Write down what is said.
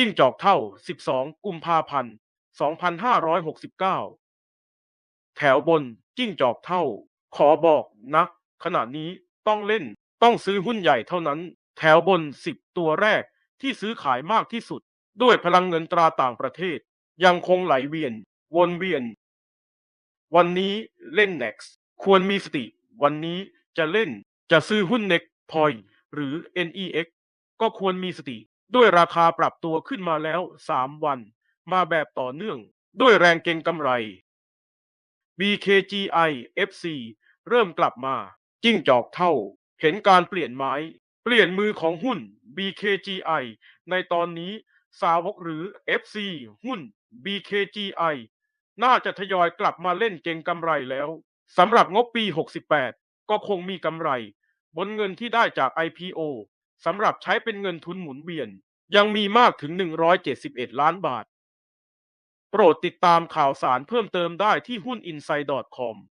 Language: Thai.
จิ้งจอกเท่า 12 กุมภาพันธ์ 2569 แถวบนจิ้งจอกเท่า ขอบอกนะขณะนี้ต้องเล่นต้องซื้อหุ้นใหญ่เท่านั้น แถวบน 10 ตัวแรกที่ซื้อขายมากที่สุด ด้วยพลังเงินตราต่างประเทศ ยังคงไหลเวียน วนเวียน วันนี้เล่น Next ควรมีสติ วันนี้จะเล่นจะซื้อหุ้น Next Point หรือ NEX ก็ควรมีสติ ด้วยราคาปรับตัวขึ้นมาแล้ว 3 วัน มาแบบต่อเนื่อง ด้วยแรงเก็งกำไร BKGI FC เริ่มกลับมา จิ้งจอกเท่า เห็นการเปลี่ยนไม้ เปลี่ยนมือของหุ้น BKGI ในตอนนี้สาวกหรือ FC หุ้น BKGI น่าจะทยอยกลับมาเล่นเก็งกำไรแล้วสำหรับงบปี 68 ก็คงมีกำไร บนเงินที่ได้จาก IPO สำหรับใช้เป็นเงินทุนหมุนเวียน ยังมีมากถึง 171 ล้านบาท โปรดติดตามข่าวสารเพิ่มเติมได้ที่หุ้น inside.com